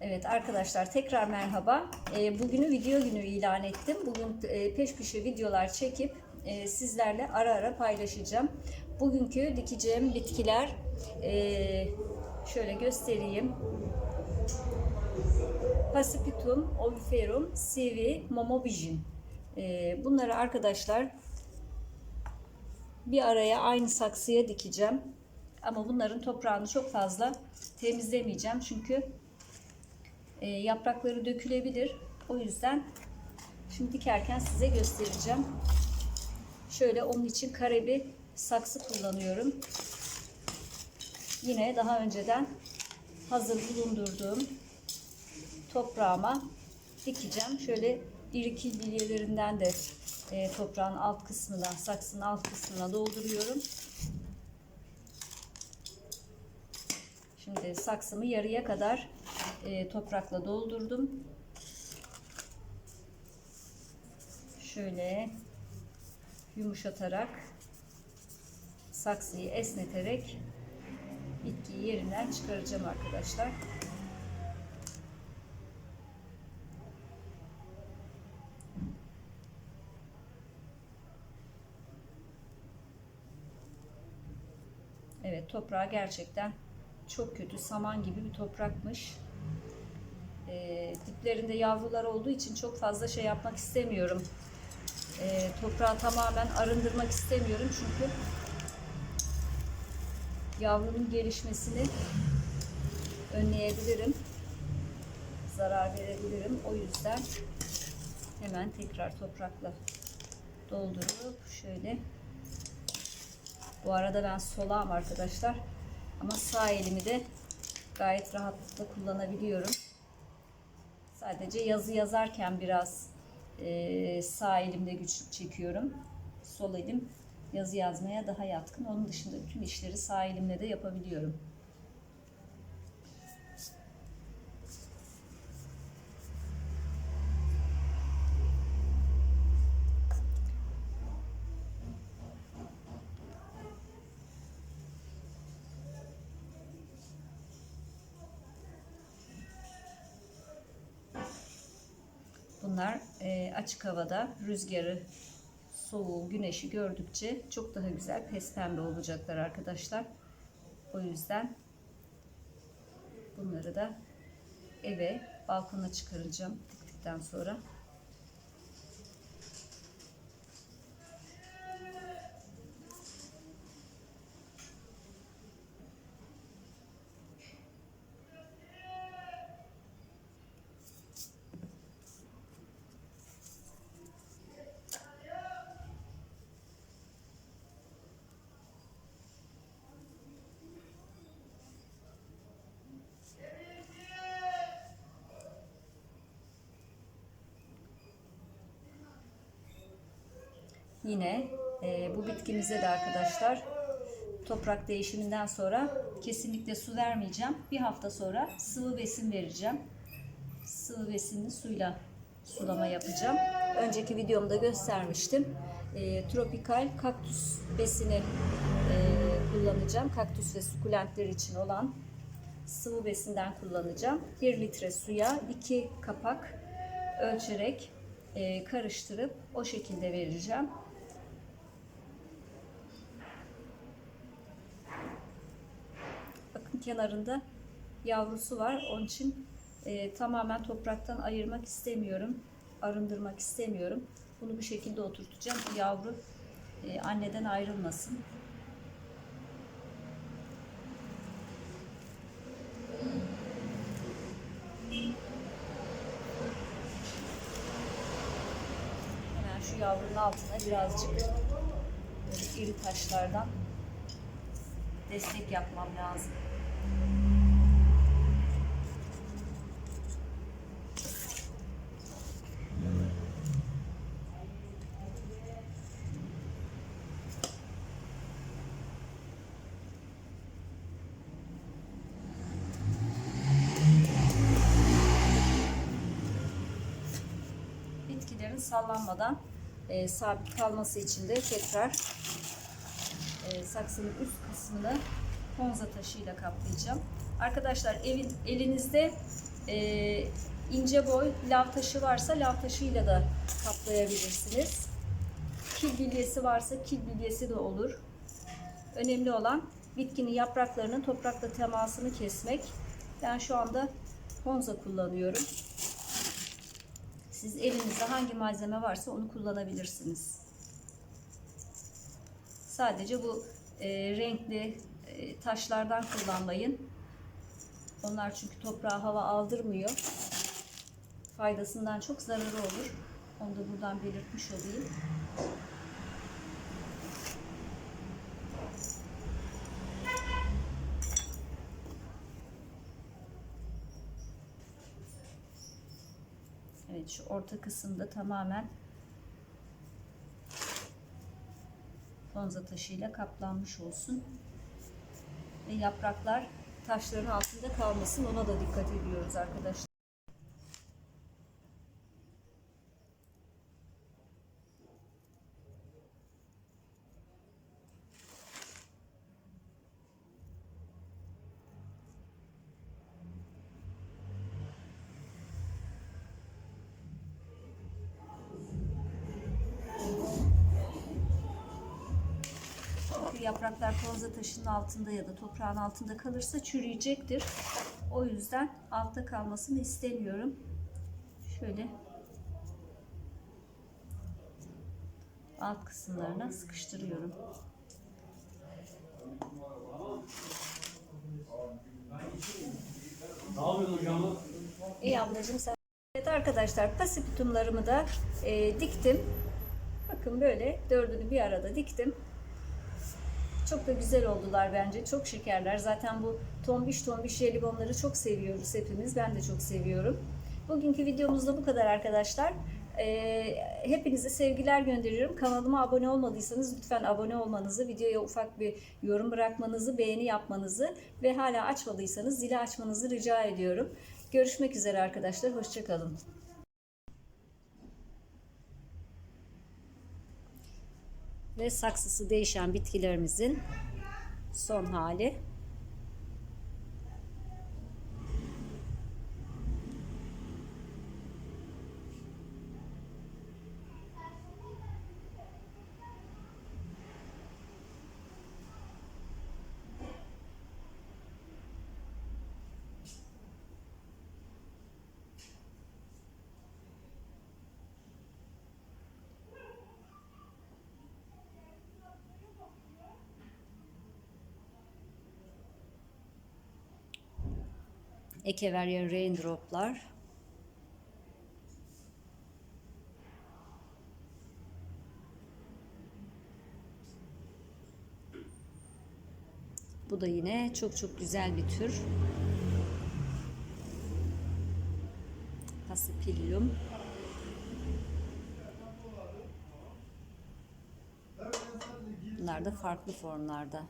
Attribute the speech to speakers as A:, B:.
A: Evet arkadaşlar tekrar merhaba. E, bugünü video günü ilan ettim. Bugün e, peş peşe videolar çekip e, sizlerle ara ara paylaşacağım. Bugünkü dikeceğim bitkiler e, şöyle göstereyim. Pasipitum oviferum sivi momobijin. E, bunları arkadaşlar bir araya aynı saksıya dikeceğim. Ama bunların toprağını çok fazla temizlemeyeceğim. Çünkü e, yaprakları dökülebilir. O yüzden şimdi dikerken size göstereceğim. Şöyle onun için kare bir saksı kullanıyorum. Yine daha önceden hazır bulundurduğum toprağıma dikeceğim. Şöyle irikil bilyelerinden de e, toprağın alt kısmına, saksının alt kısmına dolduruyorum. Şimdi saksımı yarıya kadar e, toprakla doldurdum. Şöyle yumuşatarak saksıyı esneterek bitkiyi yerinden çıkaracağım arkadaşlar. Evet toprağı gerçekten çok kötü saman gibi bir toprakmış. E, diplerinde yavrular olduğu için çok fazla şey yapmak istemiyorum. E, toprağı tamamen arındırmak istemiyorum çünkü yavrunun gelişmesini önleyebilirim. Zarar verebilirim. O yüzden hemen tekrar toprakla doldurup şöyle bu arada ben solağım arkadaşlar. Ama sağ elimi de gayet rahatlıkla kullanabiliyorum. Sadece yazı yazarken biraz e, sağ elimde güçlük çekiyorum. Sol elim yazı yazmaya daha yatkın. Onun dışında bütün işleri sağ elimle de yapabiliyorum. Bunlar e, açık havada rüzgarı, soğuğu, güneşi gördükçe çok daha güzel pes pembe olacaklar arkadaşlar. O yüzden bunları da eve, balkona çıkaracağım diktikten sonra. Yine e, bu bitkimize de arkadaşlar toprak değişiminden sonra kesinlikle su vermeyeceğim. Bir hafta sonra sıvı besin vereceğim. Sıvı besinli suyla sulama yapacağım. Önceki videomda göstermiştim. E, tropikal kaktüs besini e, kullanacağım. Kaktüs ve sukulentler için olan sıvı besinden kullanacağım. 1 litre suya 2 kapak ölçerek e, karıştırıp o şekilde vereceğim. Bakın kenarında yavrusu var. Onun için e, tamamen topraktan ayırmak istemiyorum. Arındırmak istemiyorum. Bunu bu şekilde oturtacağım. Yavru e, anneden ayrılmasın. Hemen şu yavrunun altına birazcık iri taşlardan destek yapmam lazım. Bitkilerin sallanmadan e, sabit kalması için de tekrar e, saksının üst kısmını konza taşıyla kaplayacağım. Arkadaşlar evin elinizde Ee, ince boy lav taşı varsa lav taşıyla da kaplayabilirsiniz. Kil bilyesi varsa kil bilyesi de olur. Önemli olan bitkinin yapraklarının toprakla temasını kesmek. Ben şu anda Honza kullanıyorum. Siz elinizde hangi malzeme varsa onu kullanabilirsiniz. Sadece bu e, renkli e, taşlardan kullanmayın. Onlar çünkü toprağa hava aldırmıyor. Faydasından çok zararı olur. Onu da buradan belirtmiş olayım. Evet şu orta kısımda tamamen tonza taşıyla kaplanmış olsun. Yapraklar taşların altında kalmasın ona da dikkat ediyoruz arkadaşlar. Yapraklar tonza taşının altında ya da toprağın altında kalırsa çürüyecektir. O yüzden altta kalmasını istemiyorum. Şöyle alt kısımlarına sıkıştırıyorum.
B: Ne yapıyorsun hocam?
A: İyi ablacığım sen. Evet arkadaşlar pasipitumlarımı da e, diktim. Bakın böyle dördünü bir arada diktim. Çok da güzel oldular bence. Çok şekerler. Zaten bu tombiş tombiş jelibonları çok seviyoruz hepimiz. Ben de çok seviyorum. Bugünkü videomuz da bu kadar arkadaşlar. Ee, hepinize sevgiler gönderiyorum. Kanalıma abone olmadıysanız lütfen abone olmanızı, videoya ufak bir yorum bırakmanızı, beğeni yapmanızı ve hala açmadıysanız zili açmanızı rica ediyorum. Görüşmek üzere arkadaşlar. Hoşçakalın. Ve saksısı değişen bitkilerimizin son hali. Echeveria raindroplar. Bu da yine çok çok güzel bir tür. Passipillum. Bunlar da farklı formlarda.